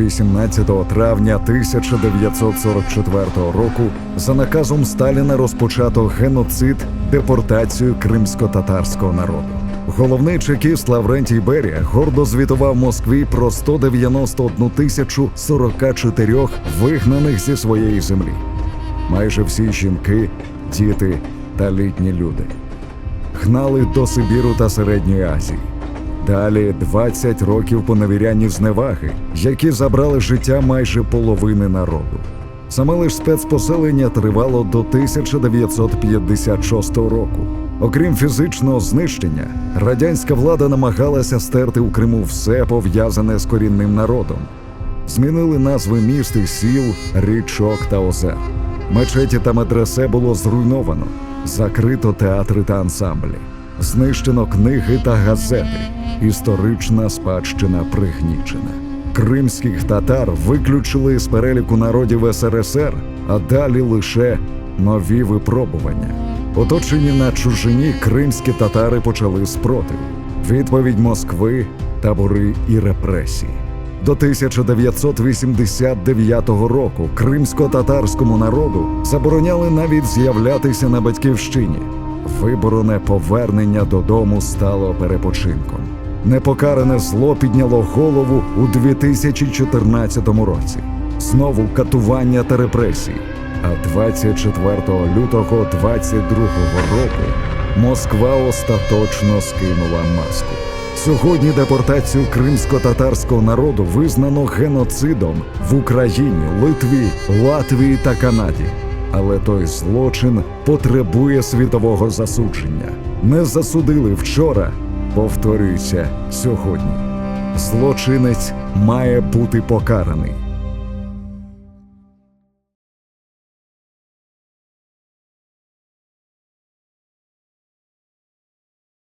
18 травня 1944 року за наказом Сталіна розпочато геноцид депортацію кримсько-татарського народу. Головний чекіст Лаврентій Берія гордо звітував Москві про 191 тисячу 44 вигнаних зі своєї землі. Майже всі жінки, діти та літні люди гнали до Сибіру та Середньої Азії. Далі 20 років поневірянні зневаги, які забрали життя майже половини народу. Саме лиш спецпоселення тривало до 1956 року. Окрім фізичного знищення, радянська влада намагалася стерти у Криму все пов'язане з корінним народом. Змінили назви міст і сіл, річок та озер. Мечеті та медресе було зруйновано, закрито театри та ансамблі, знищено книги та газети, історична спадщина пригнічена. Кримських татар виключили з переліку народів СРСР, а далі лише нові випробування. Оточені на чужині кримські татари почали спротив. Відповідь Москви, табори і репресії. До 1989 року кримсько-татарському народу забороняли навіть з'являтися на батьківщині. Виборене повернення додому стало перепочинком. Непокаране зло підняло голову у 2014 році. Знову катування та репресії. А 24 лютого 22 року Москва остаточно скинула маску. Сьогодні депортацію кримсько-татарського народу визнано геноцидом в Україні, Литві, Латвії та Канаді. Але той злочин потребує світового засудження. Не засудили вчора, повторюється сьогодні. Злочинець має бути покараний.